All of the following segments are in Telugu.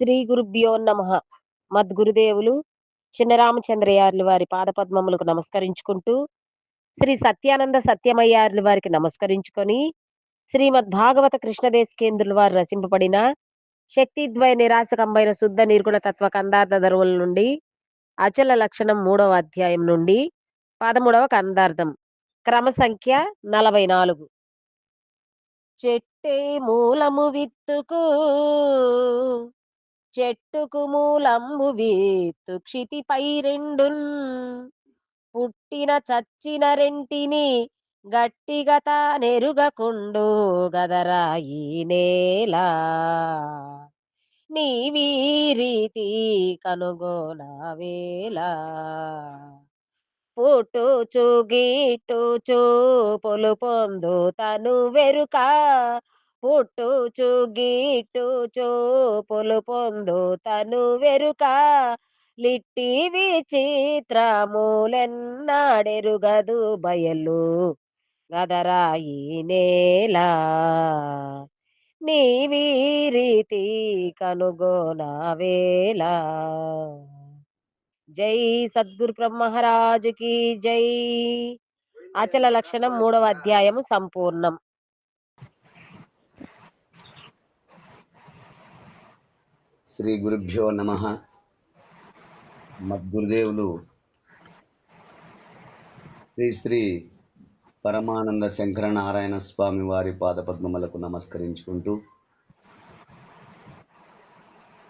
శ్రీ గురుభ్యో నమ. మద్గురుదేవులు చిన్నరామచంద్రయార్లు వారి పాదపద్మములకు నమస్కరించుకుంటూ శ్రీ సత్యానంద సత్యమయ్యార్లు వారికి నమస్కరించుకొని శ్రీమద్ భాగవత కృష్ణదేశకేంద్రుల వారు రచింపబడిన శక్తిద్వయ నిరాశకంబైన శుద్ధ నిర్గుణ తత్వ కందార్థ ధరువుల నుండి అచల లక్షణం మూడవ అధ్యాయం నుండి పదమూడవ కందార్థం. క్రమ సంఖ్య నలభై నాలుగు. చెట్టే మూలము విత్తుకు చెట్టుకు మూలంబు విత్తు క్షితిపై రెండున్. పుట్టిన చచ్చిన రెంటిని గట్టిగా నెరుగకుండు గదరా ఈ నేల. నీవీ రీతి కనుగోనవేళ పుట్టుచు గిట్టుచు పొలు పొందు తను వెరుక. పుట్టుచు గిట్టుచు పొలు పొందు తను వెరుక. లిట్టి విచిత్రములెన్నాడెరుగదు బయలు. గదరాయి నేల నీవీ రీతి కనుగోనవేళ జై సద్గురు బ్రహ్మరాజుకి జై. అచల లక్షణం మూడవ అధ్యాయము సంపూర్ణం. శ్రీ గురుభ్యో నమ. మద్గురుదేవులు శ్రీ శ్రీ పరమానంద శంకర నారాయణ స్వామి వారి పాదపద్మములకు నమస్కరించుకుంటూ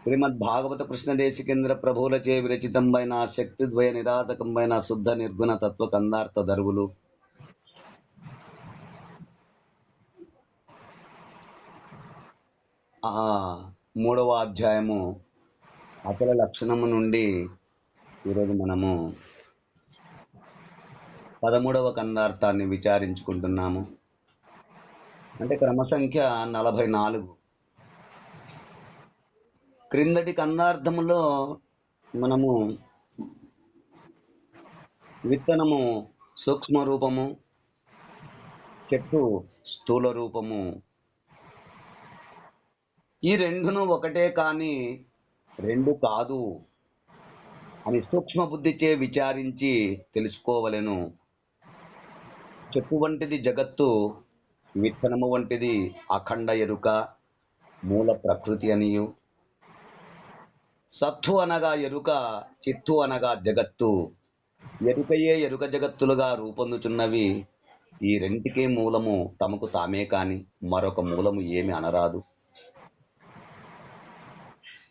శ్రీమద్ భాగవత కృష్ణదేశికేంద్ర ప్రభువులచే విరచితంబైన శక్తిద్వయ నిరాశకంబైన శుద్ధ నిర్గుణ తత్వ కందార్థ దరువులు ఆ మూడవ అధ్యాయము అతల లక్షణము నుండి ఈరోజు మనము పదమూడవ కందార్థాన్ని విచారించుకుంటున్నాము. అంటే క్రమ సంఖ్య నలభై నాలుగు. క్రిందటి కందార్థములో మనము విత్తనము సూక్ష్మ రూపము చెట్టు స్థూల రూపము ఈ రెండును ఒకటే కానీ రెండు కాదు అని సూక్ష్మ బుద్ధిచే విచారించి తెలుసుకోవలెను. చెప్పు వంటిది జగత్తు విత్తనము వంటిది అఖండ ఎరుక మూల ప్రకృతి అనియు. సత్తు అనగా ఎరుక చిత్తు అనగా జగత్తు. ఎరుకయే ఎరుక జగత్తులుగా రూపొందుచున్నవి. ఈ రెంటికే మూలము తమకు తామే కాని మరొక మూలము ఏమి అనరాదు.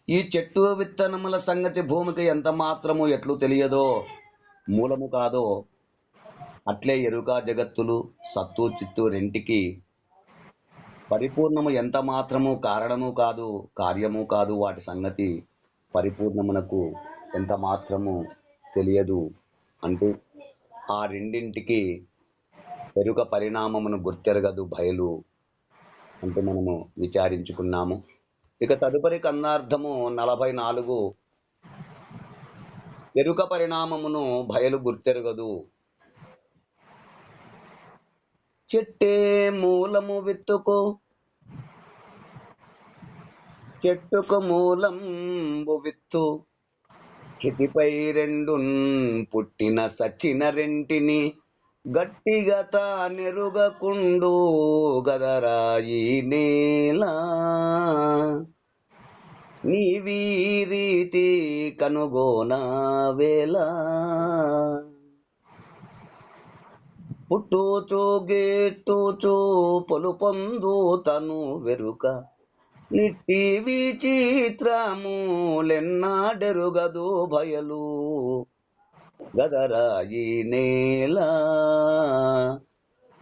ఈ చెట్టు విత్తనముల సంగతి భూమికి ఎంత మాత్రము ఎట్లు తెలియదో మూలము కాదో. అట్లే ఎరుక జగత్తులు సత్తు చిత్తు రెంటికి పరిపూర్ణము ఎంత మాత్రము కారణము కాదు కార్యము కాదు వాటి సంగతి పరిపూర్ణమునకు ఎంత మాత్రము తెలియదు అంటూ ఆ రెండింటికి ఎరుక పరిణామమును గుర్తెరగదు బయలు అంటూ మనము విచారించుకున్నాము. ఇక తదుపరి కందార్థము నలభై నాలుగు. ఎరుక పరిణామమును బయలు గుర్తెరగదు. చెట్టే మూలము విత్తుకో. చెట్టుకు మూలంబు విత్తు. క్షితిపై రెండు పుట్టిన సచిన రెంటిని. గట్టిగత నెరుగకుండు గదరాయి నేల. నీవీ రీతి కనుగోన వేళ. పుట్టుచు గేట్టుచు పొలు పొందు తను వెరుక. నిట్టి విచిత్రములెన్నాడెరుగదు భయలు. గదరాయి నేల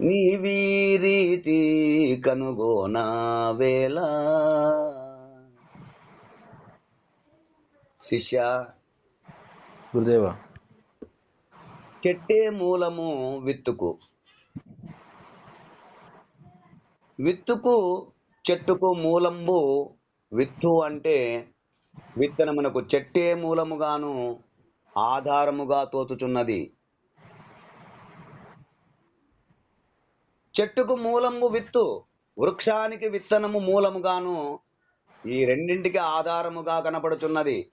నీవీ రీతి కనుగోన వేళ. శిష్య గురుదేవ. చెట్టే మూలము విత్తుకు. విత్తుకు చెట్టుకు మూలంబు. విత్తు అంటే విత్తనమునకు చెట్టే మూలముగాను ఆధారముగా తోచుచున్నది. చెట్టుకు మూలము విత్తు వృక్షానికి విత్తనము మూలముగాను ఈ రెండింటికి ఆధారముగా కనపడుచున్నది.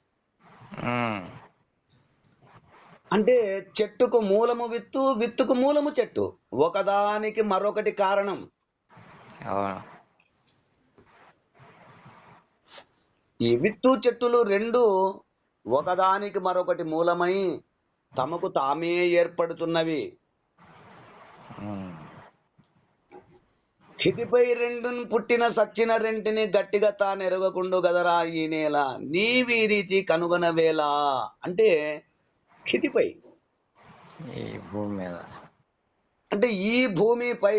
అంటే చెట్టుకు మూలము విత్తు విత్తుకు మూలము చెట్టు. ఒకదానికి మరొకటి కారణం. ఈ విత్తు చెట్టులు రెండు ఒకదానికి మరొకటి మూలమై తమకు తామే ఏర్పడుతున్నవి. క్షితిపై రెండున్ పుట్టిన సచ్చిన రెంటిని గట్టిగా తానెరగకుండు గదరా ఈ నేల. నీవీ రీతి కనుగొనవేళ అంటే క్షితిపై. ఈ భూమి మీద. అంటే ఈ భూమిపై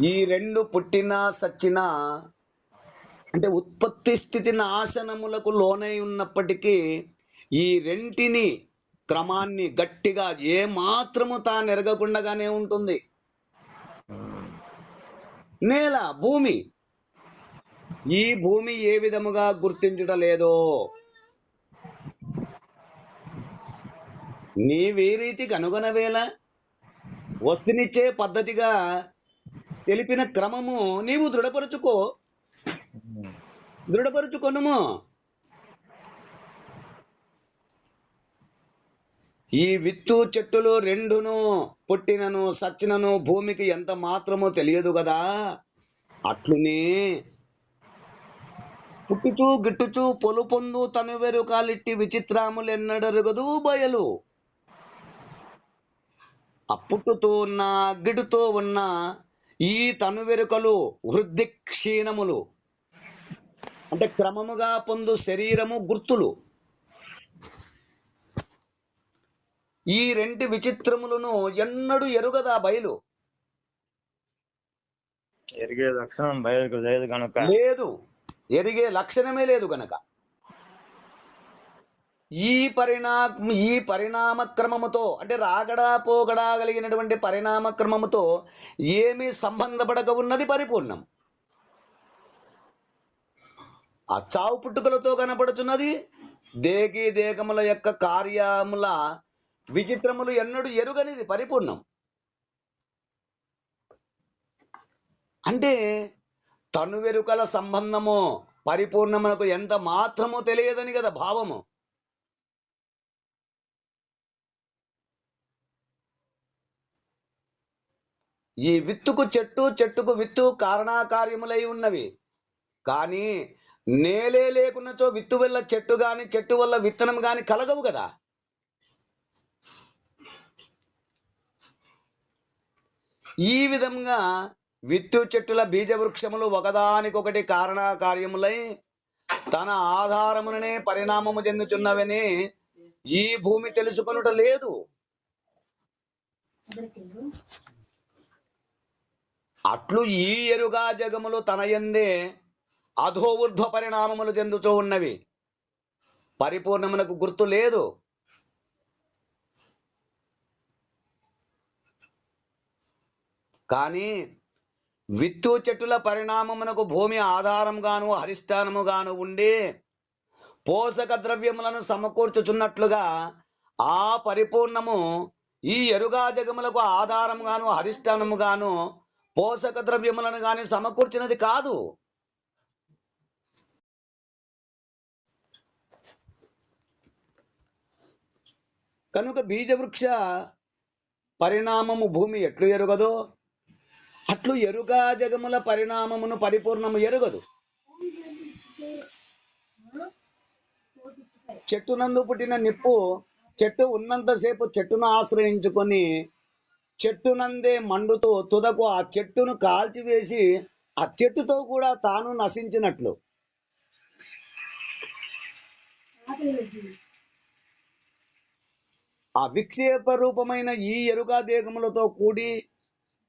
ఈ రెండు పుట్టిన సచ్చిన అంటే ఉత్పత్తి స్థితి నాశనములకు లోనై ఉన్నప్పటికీ ఈ రెంటిని క్రమాన్ని గట్టిగా ఏ మాత్రము తాను ఎరగకుండానే ఉంటుంది. నేల భూమి. ఈ భూమి ఏ విధముగా గుర్తించడం లేదో నీవే రీతి కనుగొనవేళ వస్తునిచ్చే పద్ధతిగా తెలిపిన క్రమము నీవు దృఢపరుచుకో. దృఢపరుచుకొనుము. ఈ విత్తు చెట్టులు రెండును పుట్టినను సచ్చినను భూమికి ఎంత మాత్రమో తెలియదు కదా అట్లునే పుట్టుచూ గిట్టుచూ పొలుపొందు తను వెరుకాలిట్టి విచిత్రములెన్నడరుగదు బయలు. అప్పుట్టుతూ ఉన్న గిడుతో ఉన్న ఈ తను వెరుకలు వృద్ధి క్షీణములు అంటే క్రమముగా పొందు శరీరము గుర్తులు. ఈ రెండు విచిత్రములను ఎన్నడూ ఎరుగదా బయలు? ఎరిగే లక్షణం బయటకు లేదు కనుక లేదు. ఎరిగే లక్షణమే లేదు గనక. ఈ పరిణా ఈ పరిణామ క్రమముతో అంటే రాగడా పోగడా కలిగినటువంటి పరిణామ క్రమముతో ఏమి సంబంధపడక ఉన్నది పరిపూర్ణం. ఆ చావు పుట్టుకలతో కనపడుచున్నది? దేకి దేగముల యొక్క కార్యముల విచిత్రములు ఎన్నడూ ఎరుగనిది పరిపూర్ణం. అంటే తను వెరుకల సంబంధము పరిపూర్ణమునకు ఎంత మాత్రము తెలియదని కదా భావము. ఈ విత్తుకు చెట్టు చెట్టుకు విత్తు కారణాకార్యములై ఉన్నవి. కానీ నేలే లేకున్నచో విత్తు వల్ల చెట్టు కానీ చెట్టు వల్ల విత్తనం కానీ కలగవు కదా. ఈ విధంగా విత్తు చెట్టుల బీజ వృక్షములు ఒకదానికొకటి కారణాకార్యములై తన ఆధారముననే పరిణామము చెందుచున్నవని ఈ భూమి తెలుసుకొనుట లేదు. అట్లు ఈ ఎరుగా జగములు తన ఎందే అధోఊర్ధ్వ పరిణామములు చెందుతూ ఉన్నవి. పరిపూర్ణమునకు గుర్తు లేదు. కానీ విత్తు చెట్టుల పరిణామమునకు భూమి ఆధారంగాను హరిష్టానముగాను ఉండి పోషక ద్రవ్యములను సమకూర్చుచున్నట్లుగా ఆ పరిపూర్ణము ఈ ఎరుగా జగములకు ఆధారంగాను హరిష్టానముగాను పోషక ద్రవ్యములను కానీ సమకూర్చినది కాదు. కనుక బీజవృక్ష పరిణామము భూమి ఎట్లు ఎరుగదో అట్లు ఎరుగా జగముల పరిణామమును పరిపూర్ణము ఎరుగదు. చెట్టునందు పుట్టిన నిప్పు చెట్టు ఉన్నంతసేపు చెట్టును ఆశ్రయించుకొని చెట్టునందే మండుతూ తుదకు ఆ చెట్టును కాల్చివేసి ఆ చెట్టుతో కూడా తాను నశించినట్లు. ఆ విక్షేప రూపమైన ఈ ఎరుక దేగములతో కూడి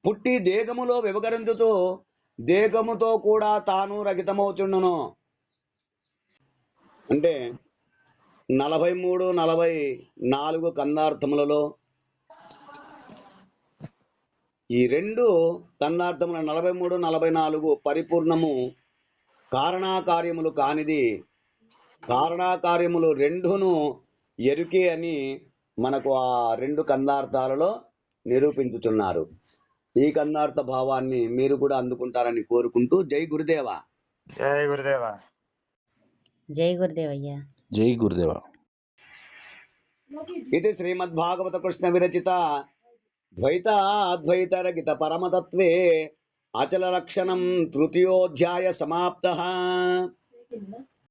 పుట్టి దేగములో వ్యవహరించుతూ దేగముతో కూడా తాను రగితమవుచుండును. అంటే నలభై మూడు నలభై నాలుగు కందార్థములలో ఈ రెండు కందార్థముల నలభై మూడు నలభై నాలుగు పరిపూర్ణము కారణాకార్యములు కానిది. కారణాకార్యములు రెండును ఎరుకే అని మనకు ఆ రెండు కందార్థాలలో నిరూపించుచున్నారు. ఈ కందార్థ భావాన్ని మీరు కూడా అందుకుంటారని కోరుకుంటూ జై గురుదేవా. జయ గురుదేవా. జై గురుదేవయ్యా. జై గురుదేవ. ఇది శ్రీమద్భాగవత కృష్ణ విరచిత ద్వైత అద్వైత రగిత పరమతత్వే అచల లక్షణం తృతీయోధ్యాయ సమాప్త.